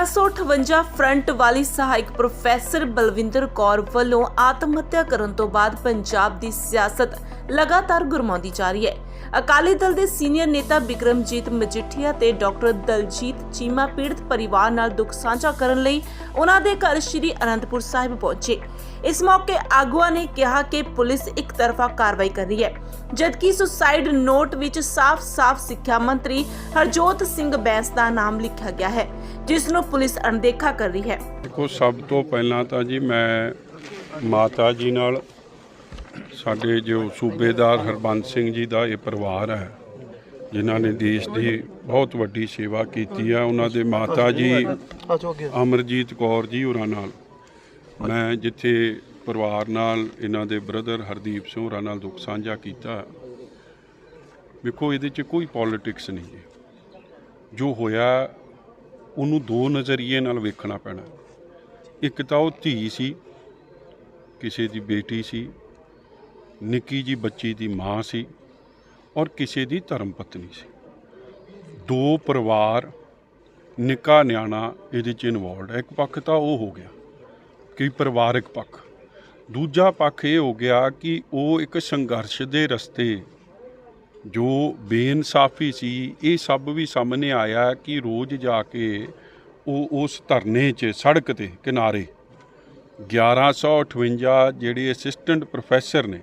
1158 front ਵਾਲੀ ਸਹਾਇਕ professor Balwinder Kaur ਵੱਲੋਂ ਆਤਮ ਹੱਤਿਆ ਕਰਨ ਤੋਂ ਬਾਅਦ ਪੰਜਾਬ ਦੀ ਸਿਆਸਤ ਲਗਾਤਾਰ ਗੁਰਮਾਉਂਦੀ ਜਾ ਰਹੀ ਹੈ। ਅਕਾਲੀ ਦਲ ਦੇ ਸੀਨੀਅਰ ਨੇਤਾ ਬਿਕਰਮਜੀਤ ਮਜੀਠੀਆ ਤੇ ਡਾਕਟਰ ਦਲਜੀਤ ਚੀਮਾ ਪੀੜਤ ਪਰਿਵਾਰ ਨਾਲ ਦੁੱਖ ਸਾਂਝਾ ਕਰਨ ਲਈ ਉਹਨਾਂ ਦੇ ਘਰ ਸ੍ਰੀ ਅਨੰਦਪੁਰ ਸਾਹਿਬ ਪਹੁੰਚੇ। ਇਸ ਮੌਕੇ ਆਗੂਆਂ ਨੇ ਕਿਹਾ ਕਿ ਪੁਲਿਸ ਇੱਕ ਤਰਫਾ ਕਾਰਵਾਈ ਕਰ ਰਹੀ ਹੈ, ਜਦਕਿ ਸੁਸਾਈਡ ਨੋਟ ਵਿੱਚ ਸਾਫ਼-ਸਾਫ਼ ਸਿੱਖਿਆ ਮੰਤਰੀ ਹਰਜੋਤ ਸਿੰਘ ਬੈਂਸ ਦਾ ਨਾਮ ਲਿਖਿਆ ਗਿਆ ਹੈ, ਜਿਸ ਨੂੰ ਪੁਲਿਸ ਅਣਦੇਖਾ ਕਰ ਰਹੀ ਹੈ। ਦੇਖੋ, ਸਭ ਤੋਂ ਪਹਿਲਾਂ ਤਾਂ ਜੀ ਮੈਂ ਮਾਤਾ ਜੀ ਨਾਲ ਸਾਡੇ ਜੋ ਸੂਬੇਦਾਰ ਹਰਬੰਸ ਸਿੰਘ ਜੀ ਦਾ ਇਹ ਪਰਿਵਾਰ ਹੈ, ਜਿਨ੍ਹਾਂ ਨੇ ਦੇਸ਼ ਦੀ ਬਹੁਤ ਵੱਡੀ ਸੇਵਾ ਕੀਤੀ ਹੈ ਉਹਨਾਂ ਦੇ ਮਾਤਾ ਜੀ, ਅਮਰਜੀਤ ਕੌਰ ਜੀ ਹੋਰਾਂ ਨਾਲ। ਮੈਂ ਜਿੱਥੇ ਪਰਿਵਾਰ ਨਾਲ, ਇਹਨਾਂ ਦੇ ਬ੍ਰਦਰ ਹਰਦੀਪ ਸਿੰਘ ਹੋਰਾਂ ਨਾਲ ਦੁੱਖ ਸਾਂਝਾ ਕੀਤਾ, ਵੇਖੋ ਇਹਦੇ 'ਚ ਕੋਈ ਪੋਲਿਟਿਕਸ ਨਹੀਂ ਹੈ। ਜੋ ਹੋਇਆ, ਉਹਨੂੰ ਦੋ ਨਜ਼ਰੀਏ ਨਾਲ ਵੇਖਣਾ ਪੈਣਾ। ਇੱਕ ਤਾਂ ਉਹ ਧੀ ਸੀ, ਕਿਸੇ ਦੀ ਬੇਟੀ ਸੀ ਨਿੱਕੀ ਜੀ ਬੱਚੀ ਦੀ ਮਾਂ ਸੀ ਔਰ ਕਿਸੇ ਦੀ ਧਰਮ ਪਤਨੀ ਸੀ। ਦੋ ਪਰਿਵਾਰ, ਨਿੱਕਾ ਨਿਆਣਾ ਇਹਦੇ ਚ ਇਨਵੋਲਡ ਹੈ ਇੱਕ ਪੱਖ ਤਾਂ ਉਹ ਹੋ ਗਿਆ ਕਿ ਪਰਿਵਾਰਕ ਪੱਖ। ਦੂਜਾ ਪੱਖ ਇਹ ਹੋ ਗਿਆ ਕਿ ਉਹ ਇੱਕ ਸੰਘਰਸ਼ ਦੇ ਰਸਤੇ ਜੋ ਬੇਇਨਸਾਫੀ ਸੀ, ਇਹ ਸਭ ਵੀ ਸਾਹਮਣੇ ਆਇਆ ਕਿ ਰੋਜ਼ ਜਾ ਕੇ ਉਹ ਉਸ ਧਰਨੇ 'ਚ, ਸੜਕ ਤੇ ਕਿਨਾਰੇ 1158 ਜਿਹੜੇ ਅਸਿਸਟੈਂਟ ਪ੍ਰੋਫੈਸਰ ਨੇ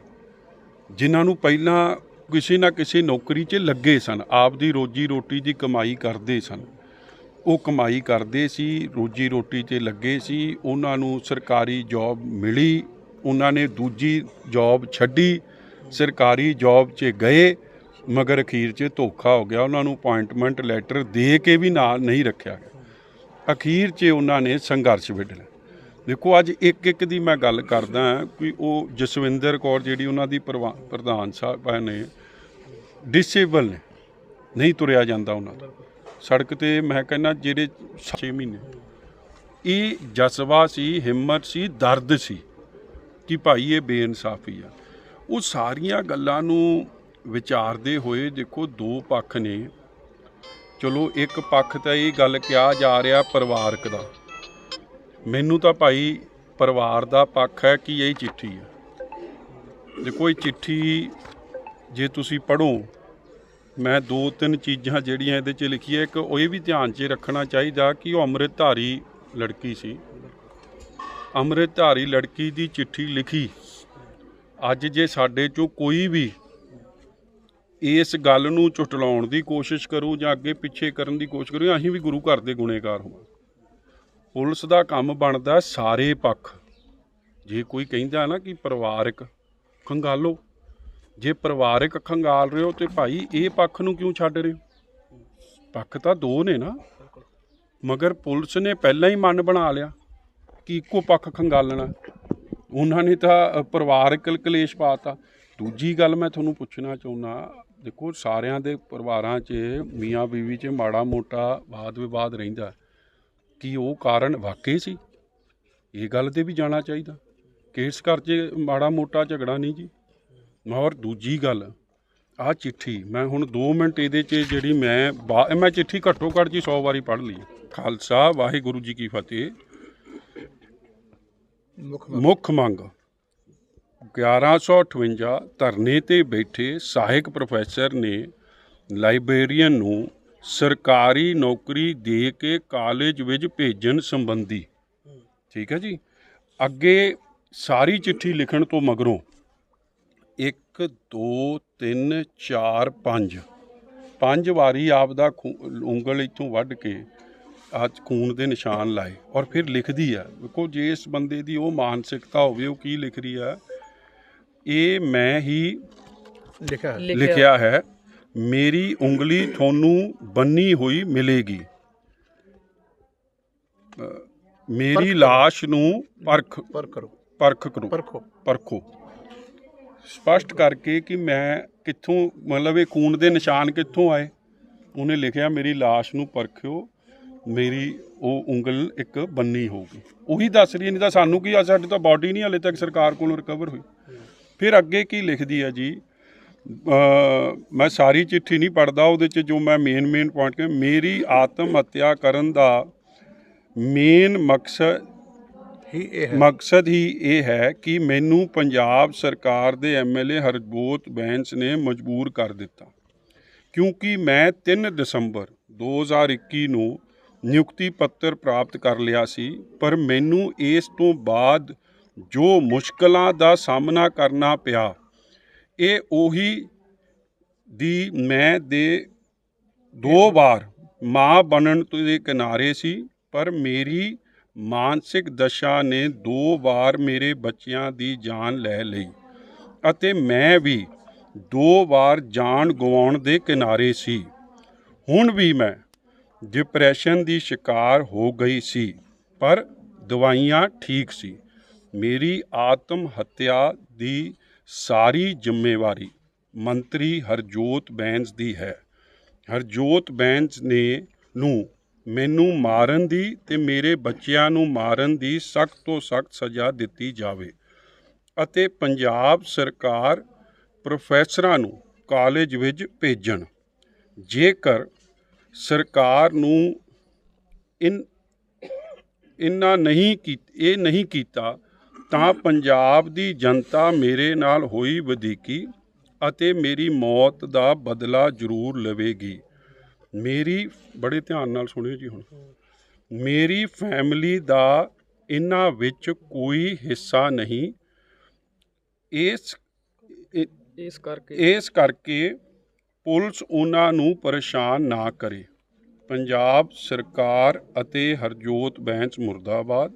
ਜਿਨ੍ਹਾਂ ਨੂੰ ਪਹਿਲਾਂ ਕਿਸੇ ਨਾ ਕਿਸੇ ਨੌਕਰੀ 'ਚ ਲੱਗੇ ਸਨ ਆਪ ਦੀ ਰੋਜੀ ਰੋਟੀ ਦੀ ਕਮਾਈ ਕਰਦੇ ਸਨ। ਉਹ ਕਮਾਈ ਕਰਦੇ ਸੀ, ਰੋਜੀ ਰੋਟੀ ਤੇ ਲੱਗੇ ਸੀ, ਉਹਨਾਂ ਨੂੰ ਸਰਕਾਰੀ ਜੌਬ ਮਿਲੀ, ਉਹਨਾਂ ਨੇ ਦੂਜੀ ਜੌਬ ਛੱਡੀ, ਸਰਕਾਰੀ ਜੌਬ 'ਚ ਗਏ, ਮਗਰ ਅਖੀਰ 'ਚ ਧੋਖਾ ਹੋ ਗਿਆ, ਉਹਨਾਂ ਨੂੰ ਅਪਾਇੰਟਮੈਂਟ ਲੈਟਰ ਦੇ ਕੇ ਵੀ ਨਾਲ ਨਹੀਂ ਰੱਖਿਆ ਗਿਆ। ਅਖੀਰ 'ਚ ਉਹਨਾਂ ਨੇ ਸੰਘਰਸ਼ ਵਿੱਢਣਾ ਦੇਖੋ, ਅੱਜ ਇੱਕ ਇੱਕ ਦੀ ਮੈਂ ਗੱਲ ਕਰਦਾ ਕਿ ਉਹ ਜਸਵਿੰਦਰ ਕੌਰ ਜਿਹੜੀ ਉਹਨਾਂ ਦੀ ਪ੍ਰਵਾ- ਪ੍ਰਧਾਨ ਸਾਹਿਬ ਨੇ ਡਿਸੇਬਲ ਨੇ, ਨਹੀਂ ਤੁਰਿਆ ਜਾਂਦਾ ਉਹਨਾਂ ਤੋਂ। ਸੜਕ ਤੇ ਮੈਂ ਕਹਿੰਦਾ ਜਿਹੜੇ 6 ਮਹੀਨੇ, ਇਹ ਜਜ਼ਬਾ ਸੀ, ਹਿੰਮਤ ਸੀ, ਦਰਦ ਸੀ ਕਿ ਭਾਈ ਇਹ ਬੇਇਨਸਾਫੀ ਆ। ਉਹ ਸਾਰੀਆਂ ਗੱਲਾਂ ਨੂੰ ਵਿਚਾਰਦੇ ਹੋਏ ਦੇਖੋ, ਦੋ ਪੱਖ ਨੇ। ਚਲੋ, ਇੱਕ ਪੱਖ ਤਾਂ ਇਹ ਗੱਲ ਕਿਹਾ ਜਾ ਰਿਹਾ ਪਰਿਵਾਰਕ ਦਾ। ਮੈਨੂੰ ਤਾਂ ਭਾਈ ਪਰਿਵਾਰ ਦਾ ਪੱਖ ਹੈ ਕਿ ਇਹ ਚਿੱਠੀ ਹੈ। ਦੇਖੋ ਇਹ ਚਿੱਠੀ ਜੇ ਤੁਸੀਂ ਪੜੋ ਮੈਂ ਦੋ ਤਿੰਨ ਚੀਜ਼ਾਂ ਜਿਹੜੀਆਂ ਇਹਦੇ 'ਚ ਲਿਖੀਆਂ, ਇੱਕ ਉਹ ਇਹ ਵੀ ਧਿਆਨ 'ਚ ਰੱਖਣਾ ਚਾਹੀਦਾ ਕਿ ਉਹ ਅੰਮ੍ਰਿਤਧਾਰੀ ਲੜਕੀ ਸੀ। ਅੰਮ੍ਰਿਤਧਾਰੀ ਲੜਕੀ ਦੀ ਚਿੱਠੀ ਲਿਖੀ। ਅੱਜ ਜੇ ਸਾਡੇ 'ਚੋਂ ਕੋਈ ਵੀ ਇਸ ਗੱਲ ਨੂੰ ਚੁਟਲਾਉਣ ਦੀ ਕੋਸ਼ਿਸ਼ ਕਰੂ ਜਾਂ ਅੱਗੇ ਪਿੱਛੇ ਕਰਨ ਦੀ ਕੋਸ਼ਿਸ਼ ਕਰੂ, ਅਸੀਂ ਵੀ ਗੁਰੂ ਘਰ ਦੇ ਗੁਨੇਗਾਰ ਹੋਵਾਂ ਪੁਲਿਸ ਦਾ ਕੰਮ ਬਣਦਾ ਸਾਰੇ ਪੱਖ। ਜੇ ਕੋਈ ਕਹਿੰਦਾ ਨਾ ਕਿ ਪਰਿਵਾਰਕ, ਖੰਗਾਲੋ। ਜੇ ਪਰਿਵਾਰਕ ਖੰਗਾਲ ਰਹੇ ਹੋ ਤੇ ਭਾਈ ਇਹ ਪੱਖ ਨੂੰ ਕਿਉਂ ਛੱਡ ਰਹੇ ਹੋ? ਪੱਖ ਤਾਂ ਦੋ ਨੇ ਨਾ। ਮਗਰ ਪੁਲਿਸ ਨੇ ਪਹਿਲਾਂ ਹੀ ਮਨ ਬਣਾ ਲਿਆ ਕਿ ਇੱਕੋ ਪੱਖ ਖੰਗਾਲਣਾ। ਉਹਨਾਂ ਨੇ ਤਾਂ ਪਰਿਵਾਰਕ ਕਲੇਸ਼ ਪਾਤਾ। ਦੂਜੀ ਗੱਲ ਮੈਂ ਤੁਹਾਨੂੰ ਪੁੱਛਣਾ ਚਾਹੁੰਦਾ, ਦੇਖੋ ਸਾਰਿਆਂ ਦੇ ਪਰਿਵਾਰਾਂ 'ਚ ਮੀਆਂ ਬੀਵੀ 'ਚ ਮਾੜਾ ਮੋਟਾ ਵਾਦ ਵਿਵਾਦ ਰਹਿੰਦਾ। ਕੀ ਉਹ ਕਾਰਨ ਵਾਕਈ ਸੀ? ਇਹ ਗੱਲ ਤੇ ਵੀ ਜਾਣਾ ਚਾਹੀਦਾ। ਕਿ ਇਸ ਘਰ 'ਚ ਮਾੜਾ ਮੋਟਾ ਝਗੜਾ ਨਹੀਂ ਜੀ। ਔਰ ਦੂਜੀ ਗੱਲ ਆਹ ਚਿੱਠੀ ਮੈਂ ਹੁਣ 2 ਮਿੰਟ ਇਹਦੇ 'ਚ ਜਿਹੜੀ ਮੈਂ ਮੈਂ ਚਿੱਠੀ ਘੱਟੋ ਘੱਟ ਜੀ 100 ਵਾਰੀ ਪੜ੍ਹ ਲਈ। ਖਾਲਸਾ ਵਾਹਿਗੁਰੂ ਜੀ ਕੀ ਫਤਿਹ। ਮੁੱਖ ਮੰਗ। 1158 ਧਰਨੇ ਤੇ ਬੈਠੇ ਸਹਾਇਕ ਪ੍ਰੋਫੈਸਰ ਨੇ ਲਾਇਬ੍ਰੇਰੀਅਨ ਨੂੰ ਸਰਕਾਰੀ ਨੌਕਰੀ ਦੇ ਕੇ ਕਾਲਜ ਵਿੱਚ ਭੇਜਣ ਸੰਬੰਧੀ। ਠੀਕ ਹੈ ਜੀ? ਅੱਗੇ ਸਾਰੀ ਚਿੱਠੀ ਲਿਖਣ ਤੋਂ ਮਗਰੋਂ 1 2 3 4 5 ਪੰਜ ਵਾਰੀ ਆਪ ਦਾ ਖੂ- ਉਂਗਲ ਇੱਥੋਂ ਵੱਢ ਕੇ ਅੱਜ ਖੂਨ ਦੇ ਨਿਸ਼ਾਨ ਲਾਏ ਔਰ ਫਿਰ ਲਿਖਦੀ ਆ। ਦੇਖੋ ਜੇ ਇਸ ਬੰਦੇ ਦੀ ਉਹ ਮਾਨਸਿਕਤਾ ਹੋਵੇ ਉਹ ਕੀ ਲਿਖ ਰਹੀ ਆ? ਇਹ ਮੈਂ ਹੀ ਲਿਖਿਆ। ਹੈ ਲਿਖਿਆ ਹੈ। ਮੇਰੀ ਉਂਗਲੀ ਤੁਹਾਨੂੰ ਬੰਨੀ ਹੋਈ ਮਿਲੇਗੀ। ਮੇਰੀ ਲਾਸ਼ ਨੂੰ ਪਰਖ ਪਰ ਕਰੋ। ਪਰਖ ਕਰੋ। ਪਰਖੋ। ਪਰਖੋ। ਸਪਸ਼ਟ ਕਰਕੇ ਕਿ ਮੈਂ ਕਿੱਥੋਂ ਮਤਲਬ ਇਹ ਖੂਨ ਦੇ ਨਿਸ਼ਾਨ ਕਿੱਥੋਂ ਆਏ? ਉਹਨੇ ਲਿਖਿਆ ਮੇਰੀ ਲਾਸ਼ ਨੂੰ ਪਰਖਿਓ ਮੇਰੀ ਉਹ ਉਂਗਲ ਇੱਕ ਬੰਨੀ ਹੋਊਗੀ। ਉਹੀ ਦੱਸ ਰਹੀ ਨਹੀਂ ਤਾਂ ਸਾਨੂੰ ਕੀ ਆ ਸਾਡੀ ਤਾਂ ਬਾਡੀ ਨਹੀਂ ਹਲੇ ਤੱਕ ਸਰਕਾਰ ਕੋਲੋਂ ਰਿਕਵਰ ਹੋਈ। ਫਿਰ ਅੱਗੇ ਕੀ ਲਿਖਦੀ ਹੈ ਜੀ? ਮੈਂ ਸਾਰੀ ਚਿੱਠੀ ਨਹੀਂ ਪੜਦਾ ਉਹਦੇ ਚ ਜੋ ਮੈਂ ਮੇਨ ਮੇਨ ਪੁਆਇੰਟ ਕਿ ਮੇਰੀ ਆਤਮ ਹੱਤਿਆ ਕਰਨ ਦਾ ਮੇਨ ਮਕਸਦ ਹੀ ਇਹ ਹੈ। ਮਕਸਦ ਹੀ ਇਹ ਹੈ ਕਿ ਮੈਨੂੰ ਪੰਜਾਬ ਸਰਕਾਰ ਦੇ ਐਮਐਲਏ ਹਰਜੋਤ ਬੈਂਸ ਨੇ ਮਜਬੂਰ ਕਰ ਦਿੱਤਾ। ਕਿਉਂਕਿ ਮੈਂ 3 ਦਸੰਬਰ 2021 ਨੂੰ ਨਿਯੁਕਤੀ ਪੱਤਰ ਪ੍ਰਾਪਤ ਕਰ ਲਿਆ ਸੀ ਪਰ ਮੈਨੂੰ ਇਸ ਤੋਂ ਬਾਅਦ ਜੋ ਮੁਸ਼ਕਲਾਂ ਦਾ ਸਾਹਮਣਾ ਕਰਨਾ ਪਿਆ ਇਹ ਉਹੀ ਦੀ ਮੈਂ ਦੇ ਦੋ ਵਾਰ ਮਾਂ ਬਣਨ ਤੋਂ ਦੇ ਕਿਨਾਰੇ ਸੀ, ਪਰ ਮੇਰੀ ਮਾਨਸਿਕ ਦਸ਼ਾ ਨੇ ਦੋ ਵਾਰ ਮੇਰੇ ਬੱਚਿਆਂ ਦੀ ਜਾਨ ਲੈ ਲਈ ਅਤੇ ਮੈਂ ਵੀ ਦੋ ਵਾਰ ਜਾਨ ਗਵਾਉਣ ਦੇ ਕਿਨਾਰੇ ਸੀ। ਹੁਣ ਵੀ ਮੈਂ ਡਿਪਰੈਸ਼ਨ ਦੀ ਸ਼ਿਕਾਰ ਹੋ ਗਈ ਸੀ, ਪਰ ਦਵਾਈਆਂ ਠੀਕ ਸੀ। ਮੇਰੀ ਆਤਮ ਹੱਤਿਆ ਦੀ ਸਾਰੀ ਜ਼ਿੰਮੇਵਾਰੀ ਮੰਤਰੀ ਹਰਜੋਤ ਬੈਂਸ ਦੀ ਹੈ। ਹਰਜੋਤ ਬੈਂਸ ਨੇ ਨੂੰ ਮੈਨੂੰ ਮਾਰਨ ਦੀ ਤੇ ਮੇਰੇ ਬੱਚਿਆਂ ਨੂੰ ਮਾਰਨ ਦੀ ਸਖਤ ਤੋਂ ਸਖਤ ਸਜ਼ਾ ਦਿੱਤੀ ਜਾਵੇ ਅਤੇ ਪੰਜਾਬ ਸਰਕਾਰ ਪ੍ਰੋਫੈਸਰਾਂ ਨੂੰ ਕਾਲਜ ਵਿੱਚ ਭੇਜਣ। ਜੇਕਰ ਸਰਕਾਰ ਨੂੰ ਇਨ ਇੰਨਾ ਨਹੀਂ ਕੀ, ਇਹ ਨਹੀਂ ਕੀਤਾ ਤਾਂ ਪੰਜਾਬ ਦੀ ਜਨਤਾ ਮੇਰੇ ਨਾਲ ਹੋਈ ਵਧੀਕੀ ਅਤੇ ਮੇਰੀ ਮੌਤ ਦਾ ਬਦਲਾ ਜ਼ਰੂਰ ਲਵੇਗੀ। ਮੇਰੀ ਬੜੇ ਧਿਆਨ ਨਾਲ ਸੁਣਿਓ ਜੀ ਹੁਣ। ਮੇਰੀ ਫੈਮਿਲੀ ਦਾ ਇਹਨਾਂ ਵਿੱਚ ਕੋਈ ਹਿੱਸਾ ਨਹੀਂ। ਇਸ ਇਸ ਕਰਕੇ। ਇਸ ਕਰਕੇ ਪੁਲਿਸ ਉਹਨਾਂ ਨੂੰ ਪਰੇਸ਼ਾਨ ਨਾ ਕਰੇ। ਪੰਜਾਬ ਸਰਕਾਰ ਅਤੇ ਹਰਜੋਤ ਬੈਂਸ ਮੁਰਦਾਬਾਦ।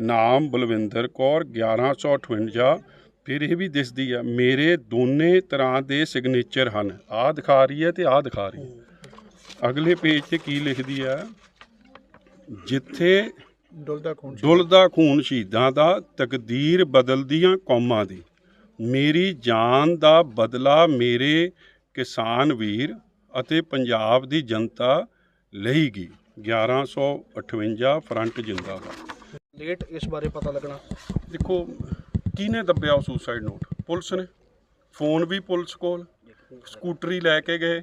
ਨਾਮ ਬਲਵਿੰਦਰ ਕੌਰ 1158 ਫਿਰ ਇਹ ਵੀ ਦਿਸਦੀ ਆ ਮੇਰੇ ਦੋਨੇ ਤਰ੍ਹਾਂ ਦੇ ਸਿਗਨੇਚਰ ਹਨ। ਆਹ ਦਿਖਾ ਰਹੀ ਹੈ ਤੇ ਆਹ ਦਿਖਾ ਰਹੀ ਹੈ। ਅਗਲੇ ਪੇਜ ਤੇ ਕੀ ਲਿਖਦੀ ਆ? ਜਿੱਥੇ ਡੁੱਲਦਾ ਖੂਨ। ਡੁੱਲਦਾ ਖੂਨ ਸ਼ਹੀਦਾਂ ਦਾ ਤਕਦੀਰ ਬਦਲਦੀਆਂ ਕੌਮਾਂ ਦੀ। ਮੇਰੀ ਜਾਨ ਦਾ ਬਦਲਾ ਮੇਰੇ ਕਿਸਾਨ ਵੀਰ ਅਤੇ ਪੰਜਾਬ ਦੀ ਜਨਤਾ ਲਏਗੀ 1158 ਫਰੰਟ ਜਿੰਦਾਬਾਦ। ਲੇਟ ਇਸ ਬਾਰੇ ਪਤਾ ਲੱਗਣਾ। ਦੇਖੋ, ਕਿਹਨੇ ਦੱਬਿਆ ਉਹ ਸੁਸਾਈਡ ਨੋਟ ਪੁਲਿਸ ਨੇ। ਫੋਨ ਵੀ ਪੁਲਿਸ ਕੋਲ। ਸਕੂਟਰੀ ਲੈ ਕੇ ਗਏ।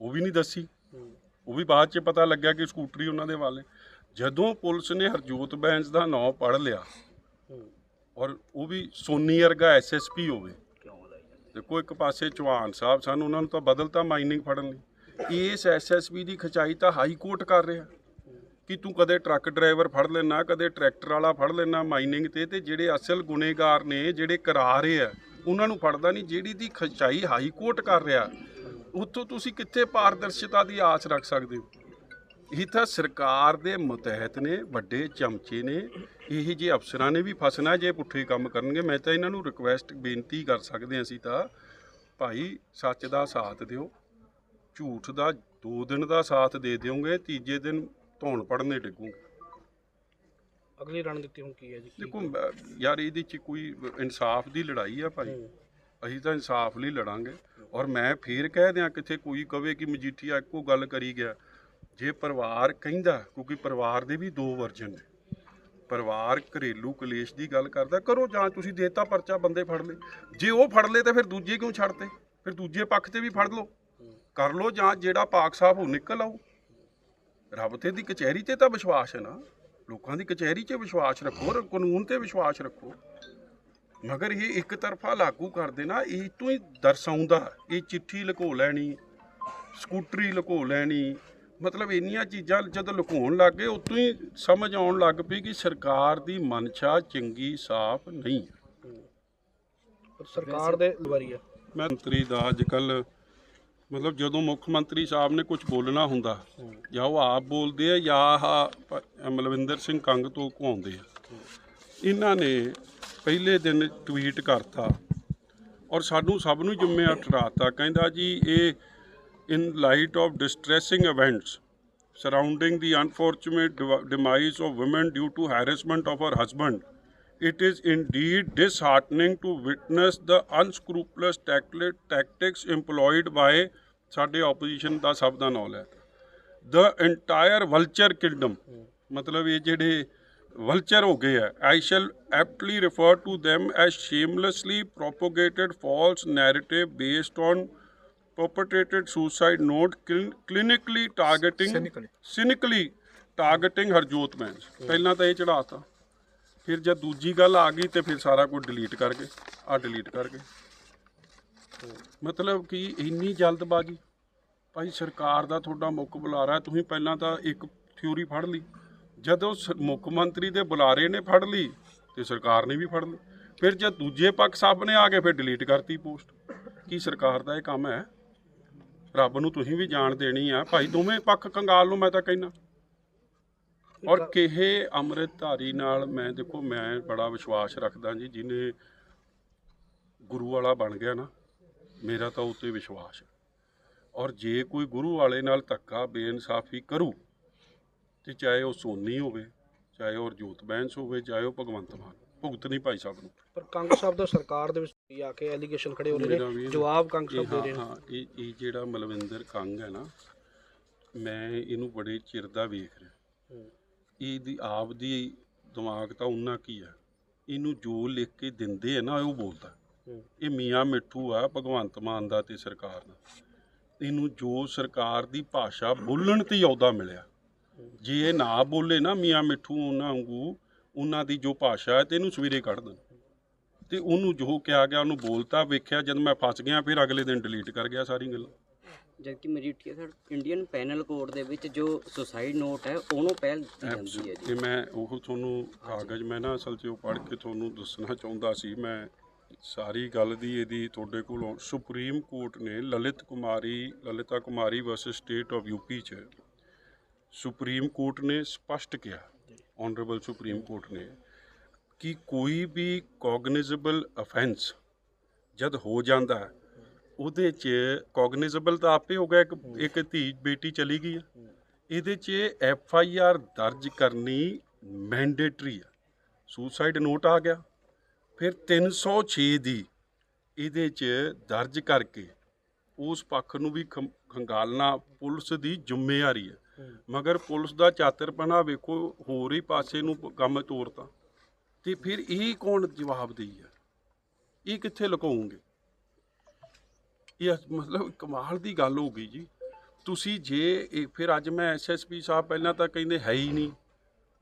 ਉਹ ਵੀ ਨਹੀਂ ਦੱਸੀ। ਉਹ ਵੀ ਬਾਅਦ ਚ ਪਤਾ ਲੱਗਿਆ ਕਿ ਸਕੂਟਰੀ ਉਹਨਾਂ ਦੇ ਵਾਲੇ। ਜਦੋਂ ਪੁਲਿਸ ਨੇ ਹਰਜੋਤ ਬੈਂਸ ਦਾ ਨਾਮ ਪੜ ਲਿਆ, ਔਰ ਉਹ ਵੀ ਸੋਨੀ ਵਰਗਾ ਐਸਐਸਪੀ ਹੋਵੇ। ਦੇਖੋ, ਇੱਕ ਪਾਸੇ ਚੌਹਾਨ ਸਾਹਿਬ ਸਨ, ਉਹਨਾਂ ਨੂੰ ਤਾਂ ਬਦਲਤਾ ਮਾਈਨਿੰਗ ਫੜਨ ਲਈ। ਇਸ ਐਸਐਸਪੀ ਦੀ ਖਚਾਈ ਤਾਂ ਹਾਈ ਕੋਰਟ ਕਰ ਰਿਹਾ। ਕਿ ਤੂੰ ਕਦੇ ਟਰੱਕ ਡਰਾਈਵਰ ਫੜ ਲੈਣਾ ਕਦੇ ਟਰੈਕਟਰ ਵਾਲਾ ਫੜ ਲੈਣਾ ਮਾਈਨਿੰਗ ਤੇ ਤੇ ਜਿਹੜੇ ਅਸਲ ਗੁਨੇਗਾਰ ਨੇ, ਜਿਹੜੇ ਕਰਾ ਰਹੇ ਆ, ਉਹਨਾਂ ਨੂੰ ਫੜਦਾ ਨਹੀਂ, ਜਿਹੜੀ ਦੀ ਖਚਾਈ ਹਾਈ ਕੋਰਟ ਕਰ ਰਿਹਾ। ਉੱਥੋਂ ਤੁਸੀਂ ਕਿੱਥੇ ਪਾਰਦਰਸ਼ਤਾ ਦੀ ਆਸ ਰੱਖ ਸਕਦੇ ਹੋ? ਇਹ ਤਾਂ ਸਰਕਾਰ ਦੇ ਮੁਤਹਿਤ ਨੇ, ਵੱਡੇ ਚਮਚੇ ਨੇ, ਇਹ ਜੇ ਅਫਸਰਾਂ ਨੇ ਵੀ ਫਸਣਾ, ਜੇ ਪੁੱਠੇ ਕੰਮ ਕਰਨਗੇ, ਮੈਂ ਤਾਂ ਇਹਨਾਂ ਨੂੰ ਰਿਕੁਐਸਟ ਬੇਨਤੀ ਕਰ ਸਕਦੇ ਹਾਂ ਅਸੀਂ ਤਾਂ। ਭਾਈ, ਸੱਚ ਦਾ ਸਾਥ ਦਿਓ, ਝੂਠ ਦਾ 2 ਦਿਨ ਦਾ ਸਾਥ ਦੇ ਦਿਓਗੇ, ਤੀਜੇ ਦਿਨ ਧੌਣ ਪੜਨੇ ਡਿੱਗੂਗੇ ਅਗਲੀ ਰਣਨੀਤੀ ਹੁਣ ਕੀ ਹੈ ਜੀ? ਦੇਖੋ ਮੈਂ- ਯਾਰ ਇਹਦੇ ਚ ਕੋਈ ਇਨਸਾਫ ਦੀ ਲੜਾਈ ਆ ਭਾਈ। ਅਸੀਂ ਤਾਂ ਇਨਸਾਫ ਲਈ ਲੜਾਂਗੇ। ਔਰ ਮੈਂ ਫੇਰ ਕਹਿ ਦਿਆਂ ਕਿਥੇ ਕੋਈ ਕਵੇ ਕਿ ਮਜੀਠੀਆ ਇੱਕੋ ਗੱਲ ਕਰੀ ਗਿਆ। ਜੇ ਪਰਿਵਾਰ ਕਹਿੰਦਾ ਕਿਉਂਕਿ ਪਰਿਵਾਰ ਦੇ ਵੀ ਦੋ ਵਰਜਨ ਨੇ। ਪਰਿਵਾਰ ਘਰੇਲੂ ਕਲੇਸ਼ ਦੀ ਗੱਲ ਕਰਦਾ ਕਰੋ ਜਾਂ ਤੁਸੀਂ ਦੇਤਾ ਪਰਚਾ ਬੰਦੇ ਫੜ ਲਏ। ਜੇ ਉਹ ਫੜ ਲਏ ਤਾਂ ਫਿਰ ਦੂਜੇ ਕਿਉਂ ਛੱਡਤੇ? ਫਿਰ ਦੂਜੇ ਪੱਖ ਤੇ ਵੀ ਫੜ ਲਓ। ਕਰ ਲਓ ਜਾਂ ਜਿਹੜਾ ਪਾਕ ਸਾਫ਼ ਉਹ ਨਿਕਲ ਆਓ ਰੱਬ ਤੇ ਦੀ ਕਚਹਿਰੀ ਤੇ ਤਾਂ ਵਿਸ਼ਵਾਸ ਹੈ ਨਾ। ਲੋਕਾਂ ਦੀ ਕਚਹਿਰੀ 'ਚ ਵਿਸ਼ਵਾਸ ਰੱਖੋ ਔਰ ਕਾਨੂੰਨ ਤੇ ਵਿਸ਼ਵਾਸ ਰੱਖੋ। ਮਗਰ ਇਹ ਇੱਕ ਤਰਫਾ ਲਾਗੂ ਕਰ ਦੇਣਾ ਇਹ ਤੋਂ ਹੀ ਦਰਸਾਉਂਦਾ ਇਹ ਚਿੱਠੀ ਲੁਕੋ ਲੈਣੀ ਸਕੂਟਰੀ ਲੁਕੋ ਲੈਣੀ ਮਤਲਬ ਇੰਨੀਆਂ ਚੀਜ਼ਾਂ ਜਦੋਂ ਲੁਕਾਉਣ ਲੱਗ ਗਏ ਉਤੋਂ ਹੀ ਸਮਝ ਆਉਣ ਲੱਗ ਪਈ ਕਿ ਸਰਕਾਰ ਦੀ ਮਨਸ਼ਾ ਚੰਗੀ ਸਾਫ਼ ਨਹੀਂ ਹੈ। ਸਰਕਾਰ ਦੇ ਵਾਰੀ ਆ ਮੈਂ ਮੰਤਰੀ ਦਾ ਅੱਜ ਕੱਲ ਮਤਲਬ ਜਦੋਂ ਮੁੱਖ ਮੰਤਰੀ ਸਾਹਿਬ ਨੇ ਕੁਝ ਬੋਲਣਾ ਹੁੰਦਾ ਜਾਂ ਉਹ ਆਪ ਬੋਲਦੇ ਆ ਜਾਂ ਆਹ ਮਲਵਿੰਦਰ ਸਿੰਘ ਕੰਗ ਤੋਂ ਘੁਆਉਂਦੇ ਆ ਇਹਨਾਂ ਨੇ ਪਹਿਲੇ ਦਿਨ ਟਵੀਟ ਕਰਤਾ ਔਰ ਸਾਨੂੰ ਸਭ ਨੂੰ ਜ਼ਿੰਮੇਵਾਰ ਠਹਿਰਾਤਾ ਕਹਿੰਦਾ ਜੀ ਇਹ in light of distressing events surrounding the unfortunate demise of woman due to harassment of her husband it is indeed disheartening to witness the unscrupulous tactics employed by ਸਾਡੇ ਆਪੋਜੀਸ਼ਨ ਦਾ ਸਭ ਦਾ ਨਾਮ ਹੈ the entire vulture kingdom ਮਤਲਬ ਇਹ ਜਿਹੜੇ ਵਲਚਰ ਹੋ ਗਏ ਆ I shall aptly refer to them as shamelessly propagated false narrative based on perpetrated suicide note clinically targeting Cynically. cynically targeting Harjot Bains ਪਹਿਲਾਂ ਤਾਂ ਇਹ ਚੜਾਤਾ ਫਿਰ ਜਦ ਦੂਜੀ ਗੱਲ ਆ ਗਈ ਤੇ ਫਿਰ ਸਾਰਾ ਕੁਝ ਡਿਲੀਟ ਕਰ ਗਏ ਆ ਡਿਲੀਟ ਕਰ ਗਏ ਮਤਲਬ ਕਿ ਇੰਨੀ ਜਲਦਬਾਜ਼ੀ। ਭਾਈ ਸਰਕਾਰ ਦਾ ਤੁਹਾਡਾ ਮੁੱਖ ਬੁਲਾਰਾ, ਤੁਸੀਂ ਪਹਿਲਾਂ ਤਾਂ ਇੱਕ ਥਿਊਰੀ ਫੜ ਲਈ। ਜਦੋਂ ਸ- ਮੁੱਖ ਮੰਤਰੀ ਦੇ ਬੁਲਾਰੇ ਨੇ ਫੜ ਲਈ ਤੇ ਸਰਕਾਰ ਨੇ ਵੀ ਫੜ ਲਈ। ਫਿਰ ਜਦ ਦੂਜੇ ਪੱਖ ਸਾਹਮਣੇ ਆ ਕੇ ਫਿਰ ਡਿਲੀਟ ਕਰਤੀ ਪੋਸਟ। ਕੀ ਸਰਕਾਰ ਦਾ ਇਹ ਕੰਮ ਹੈ? ਰੱਬ ਨੂੰ ਤੁਸੀਂ ਵੀ ਜਾਣ ਦੇਣੀ ਆ। ਭਾਈ ਦੋਵੇਂ ਪੱਖ ਕੰਗਾਲ ਨੂੰ ਮੈਂ ਤਾਂ ਕਹਿਣਾ ਔਰ ਕਿਹੇ ਅੰਮ੍ਰਿਤਧਾਰੀ ਨਾਲ ਮੈਂ, ਦੇਖੋ ਮੈਂ ਬੜਾ ਵਿਸ਼ਵਾਸ ਰੱਖਦਾ ਜੀ, ਜਿਹਨੇ ਗੁਰੂ ਵਾਲਾ ਬਣ ਗਿਆ ਨਾ। ਮੇਰਾ ਤਾਂ ਉਤੇ ਵਿਸ਼ਵਾਸ ਹੈ। ਔਰ ਜੇ ਕੋਈ ਗੁਰੂ ਵਾਲੇ ਨਾਲ ਧੱਕਾ ਬੇਇਨਸਾਫੀ ਕਰੂ ਤੇ ਚਾਹੇ ਉਹ ਸੋਨੀ ਹੋਵੇ ਚਾਹੇ ਉਹ ਜੋਤ ਬੈਂਸ ਹੋਵੇ ਚਾਹੇ ਉਹ ਭਗਵੰਤ ਮਾਨ ਭੁਗਤ ਨਹੀਂ ਭਾਈ ਸਾਹਿਬ ਨੂੰ। ਪਰ ਕੰਗ ਸਾਹਿਬ ਦਾ ਸਰਕਾਰ ਦੇ ਵਿੱਚ ਆ ਕੇ ਐਲੀਗੇਸ਼ਨ ਖੜੇ ਹੋ ਰਹੇ ਨੇ ਜਵਾਬ ਕੰਗ ਸਾਹਿਬ ਦੇ ਹਾਂ ਰਹੇ ਨੇ। ਹਾਂ ਇਹ ਇਹ ਜਿਹੜਾ ਮਲਵਿੰਦਰ ਕੰਗ ਹੈ ਨਾ ਮੈਂ ਇਹਨੂੰ ਬੜੇ ਚਿਰ ਦਾ ਵੇਖ ਰਿਹਾ। ਹੂੰ। ਇਹਦੀ ਆਪ ਦੀ ਦਿਮਾਗ ਤਾਂ ਉਹਨਾਂ ਕੀ ਆ। ਇਹਨੂੰ ਜੋ ਲਿਖ ਕੇ ਦਿੰਦੇ ਆ ਨਾ ਉਹ ਬੋਲਦਾ। ਹੂੰ। ਇਹ ਮੀਆਂ ਮਿੱਠੂ ਆ ਭਗਵੰਤ ਮਾਨ ਦਾ ਤੇ ਸਰਕਾਰ ਦਾ। ਇਹਨੂੰ ਜੋ ਸਰਕਾਰ ਦੀ ਭਾਸ਼ਾ ਬੋਲਣ ਤੇ ਅਹੁਦਾ ਮਿਲਿਆ। ਜੇ ਇਹ ਨਾ ਬੋਲੇ ਨਾ ਮੀਆਂ ਮਿੱਠੂ ਉਹਨਾਂ ਵਾਂਗੂ ਉਹਨਾਂ ਦੀ ਜੋ ਭਾਸ਼ਾ ਹੈ ਤੇ ਇਹਨੂੰ ਸਵੇਰੇ ਕੱਢ ਦੇਣ। ਤੇ ਉਹਨੂੰ ਜੋ ਕਿਹਾ ਗਿਆ ਉਹਨੂੰ ਬੋਲਤਾ ਵੇਖਿਆ ਜਦ ਮੈਂ ਫਸ ਗਿਆ ਫਿਰ ਅਗਲੇ ਦਿਨ ਡਿਲੀਟ ਕਰ ਗਿਆ ਸਾਰੀ ਗੱਲ। ਜਦਕਿ Majithia sir Indian penal code ਦੇ ਵਿੱਚ ਜੋ ਸੁਸਾਈਡ ਨੋਟ ਹੈ ਉਹਨੂੰ ਪਹਿਲ ਦਿੱਤੀ ਜਾਂਦੀ ਹੈ ਜੀ। ਤੇ ਮੈਂ ਉਹ ਤੁਹਾਨੂੰ ਕਾਗਜ਼ ਮੈਂ ਨਾ ਅਸਲ 'ਚ ਉਹ ਪੜ੍ਹ ਕੇ ਤੁਹਾਨੂੰ ਦੱਸਣਾ ਚਾਹੁੰਦਾ ਸੀ ਮੈਂ ਸਾਰੀ ਗੱਲ ਦੀ ਇਹਦੀ ਤੁਹਾਡੇ ਕੋਲੋਂ ਸੁਪਰੀਮ ਕੋਰਟ ਨੇ Lalit Kumari, Lalita Kumari versus state of UP 'ਚ ਸੁਪਰੀਮ ਕੋਰਟ ਨੇ ਸਪਸ਼ਟ ਕਿਹਾ ਆਨਰੇਬਲ ਸੁਪਰੀਮ ਕੋਰਟ ਨੇ, ਕਿ ਕੋਈ ਵੀ ਕੋਗਨਿਜ਼ੇਬਲ ਅਫੈਂਸ ਜਦ ਹੋ ਜਾਂਦਾ ਹੈ ਉਹਦੇ 'ਚ ਕੋਗਨਿਜ਼ੇਬਲ ਤਾਂ ਆਪੇ ਹੋ ਗਿਆ, ਇੱਕ ਇੱਕ ਧੀ ਬੇਟੀ ਚਲੀ ਗਈ ਹੈ ਇਹਦੇ 'ਚ ਐਫ ਆਈ ਆਰ ਦਰਜ ਕਰਨੀ ਮੈਂਡੇਟਰੀ ਹੈ ਸੁਸਾਈਡ ਨੋਟ ਆ ਗਿਆ। ਫਿਰ 306 ਦੀ ਇਹਦੇ 'ਚ ਦਰਜ ਕਰਕੇ ਉਸ ਪੱਖ ਨੂੰ ਵੀ ਖੰਗਾਲਣਾ ਪੁਲਿਸ ਦੀ ਜ਼ਿੰਮੇਵਾਰੀ ਹੈ। ਮਗਰ ਪੁਲਿਸ ਦਾ ਚਾਤਰਪਣਾ ਵੇਖੋ ਹੋਰ ਹੀ ਪਾਸੇ ਨੂੰ ਕੰਮ ਤੋਰਤਾ। ਤੇ ਫਿਰ ਇਹ ਕੌਣ ਜਵਾਬਦੇਹੀ ਹੈ? ਇਹ ਕਿੱਥੇ ਲੁਕਾਉਂਗੇ? ਇਹ ਮਤਲਬ ਕਮਾਲ ਦੀ ਗੱਲ ਹੋ ਗਈ ਜੀ। ਤੁਸੀਂ ਜੇ ਫਿਰ ਅੱਜ ਮੈਂ ਐਸਐਸਪੀ ਸਾਹਿਬ ਪਹਿਲਾਂ ਤਾਂ ਕਹਿੰਦੇ ਹੈ ਹੀ ਨਹੀਂ।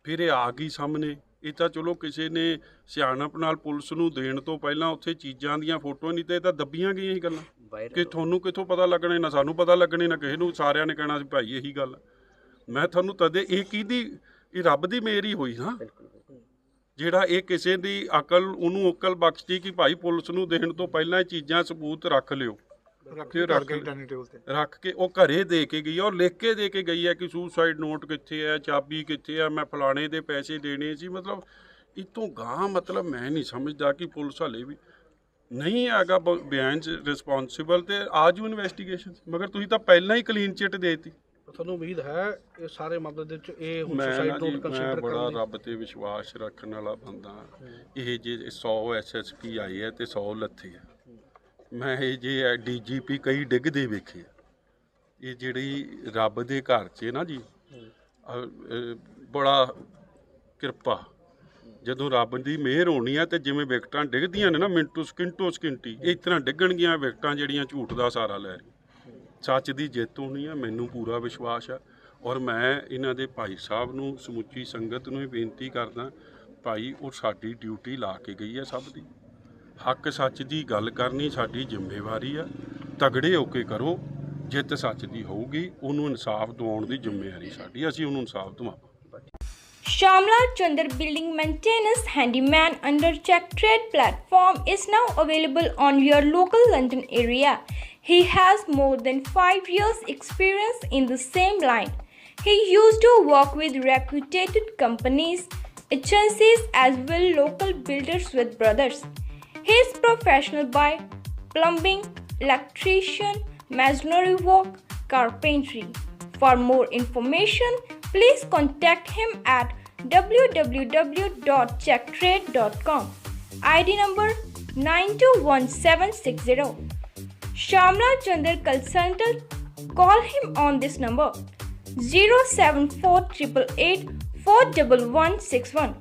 ਫਿਰ ਇਹ ਆ ਗਈ ਸਾਹਮਣੇ। ਇਹ ਤਾਂ ਚਲੋ ਕਿਸੇ ਨੇ ਸਿਆਣਪ ਨਾਲ ਪੁਲਿਸ ਨੂੰ ਦੇਣ ਤੋਂ ਪਹਿਲਾਂ ਉੱਥੇ ਚੀਜ਼ਾਂ ਦੀਆਂ ਫੋਟੋਆਂ ਨਹੀਂ ਤੇ ਇਹ ਤਾਂ ਦੱਬੀਆਂ ਗਈਆਂ ਇਹ ਗੱਲਾਂ ਕਿ ਤੁਹਾਨੂੰ ਕਿੱਥੋਂ ਪਤਾ ਲੱਗਣੇ ਨਾ ਸਾਨੂੰ ਪਤਾ ਲੱਗਣੇ ਨਾ ਕਿਸੇ ਨੂੰ ਸਾਰਿਆਂ ਨੇ ਕਹਿਣਾ ਸੀ ਭਾਈ ਇਹੀ ਗੱਲ ਹੈ। ਮੈਂ ਤੁਹਾਨੂੰ ਤਦੇ ਇਹ ਕਿਹਦੀ ਇਹ ਰੱਬ ਦੀ ਮਿਹਰ ਹੀ ਹੋਈ ਨਾ ਬਿਲਕੁਲ। ਜਿਹੜਾ ਇਹ ਕਿਸੇ ਦੀ ਅਕਲ ਉਹਨੂੰ ਅਕਲ ਬਖਸ਼ਦੀ ਕਿ ਭਾਈ ਪੁਲਿਸ ਨੂੰ ਦੇਣ ਤੋਂ ਪਹਿਲਾਂ ਇਹ ਚੀਜ਼ਾਂ ਸਬੂਤ ਰੱਖ ਲਿਓ ਕਿ ਰੱਖ ਰੱਖ ਕੇ ਉਹ ਘਰੇ ਦੇ ਕੇ ਗਈ ਹੈ ਔਰ ਲਿਖ ਕੇ ਦੇ ਕੇ ਗਈ ਹੈ ਕਿ ਸੁਸਾਈਡ ਨੋਟ ਕਿੱਥੇ ਹੈ ਚਾਬੀ ਕਿੱਥੇ ਹੈ ਮੈਂ ਫਲਾਣੇ ਦੇ ਪੈਸੇ ਦੇਣੇ ਸੀ। ਮਤਲਬ ਇਤੋਂ ਗਾਂ ਮਤਲਬ ਮੈਂ ਨਹੀਂ ਸਮਝਦਾ ਕਿ ਪੁਲਿਸ ਹਲੇ ਵੀ ਨਹੀਂ ਹੈਗਾ ਬਿਆਨ ਚ ਰਿਸਪੌਂਸਿਬਲ ਤੇ ਆਜੂ ਇਨਵੈਸਟੀਗੇਸ਼ਨ ਮਗਰ ਤੁਸੀਂ ਤਾਂ ਪਹਿਲਾਂ ਹੀ ਕਲੀਨ ਚਿੱਟ ਦੇਤੀ। ਤੁਹਾਨੂੰ ਉਮੀਦ ਹੈ ਇਹ ਸਾਰੇ ਮਾਮਲੇ ਦੇ ਵਿੱਚ ਇਹ ਸੁਸਾਈਡ ਨੋਟ ਮੈਂ ਕੰਸੀਡਰ ਬੜਾ ਕਰਨਗੇ। ਰੱਬ ਤੇ ਵਿਸ਼ਵਾਸ ਰੱਖਣ ਵਾਲਾ ਬੰਦਾ। ਇਹ ਜੇ 100 ਐਸਐਸਪੀ ਆਏ ਹੈ ਤੇ 100 ਲੱਥੇ ਆ। ਮੈਂ ਇਹ ਜੇ ਡੀਜੀਪੀ ਕਈ ਡਿੱਗਦੇ ਵੇਖੇ ਇਹ ਜਿਹੜੀ ਰੱਬ ਦੇ ਘਰ 'ਚ ਨਾ ਜੀ ਬੜਾ ਕਿਰਪਾ। ਜਦੋਂ ਰੱਬ ਦੀ ਮਿਹਰ ਹੋਣੀ ਆ ਤੇ ਜਿਵੇਂ ਵਿਕਟਾਂ ਡਿੱਗਦੀਆਂ ਨੇ ਨਾ ਮਿੰਟੂ ਸਕਿੰਟੋ ਸਕਿੰਟੀ, ਇਸ ਤਰ੍ਹਾਂ ਡਿੱਗਣਗੀਆਂ ਵਿਕਟਾਂ ਜਿਹੜੀਆਂ ਝੂਠ ਦਾ ਸਾਰਾ ਲੈ ਰਹੀ ਸੱਚ ਦੀ ਜਿੱਤ ਹੋਣੀ ਆ, ਮੈਨੂੰ ਪੂਰਾ ਵਿਸ਼ਵਾਸ ਆ। ਔਰ ਮੈਂ ਇਹਨਾਂ ਦੇ ਭਾਈ ਸਾਹਿਬ ਨੂੰ, ਸਮੁੱਚੀ ਸੰਗਤ ਨੂੰ ਵੀ ਬੇਨਤੀ ਕਰਦਾ, ਭਾਈ ਉਹ ਸਾਡੀ ਡਿਊਟੀ ਲਾ ਕੇ ਗਈ ਹੈ ਸਭ ਦੀ। ਹੱਕ ਸੱਚ ਦੀ ਗੱਲ ਕਰਨੀ ਸਾਡੀ ਜ਼ਿੰਮੇਵਾਰੀ ਆ ਤਗੜੇ ਹੋ ਕੇ ਕਰੋ ਜਿੱਤ ਸੱਚ ਦੀ ਹੋਊਗੀ ਉਹਨੂੰ ਇਨਸਾਫ ਦਿਵਾਉਣ ਦੀ ਜ਼ਿੰਮੇਵਾਰੀ ਸਾਡੀ ਅਸੀਂ ਉਹਨੂੰ ਇਨਸਾਫ ਦਿਵਾਵਾਂਗੇ Shamla Chandar Building Maintenance Handyman under Check Trade platform is now available on your local London area. He has more than 5 years experience in the same line. He used to work with reputed companies, agencies as well local builders with brothers. He is professional by plumbing, electrician, masonry work, carpentry. For more information, please contact him at www.checktrade.com. ID number 921760. Shamla Chandar Consultant. Call him on this number 07488 41161.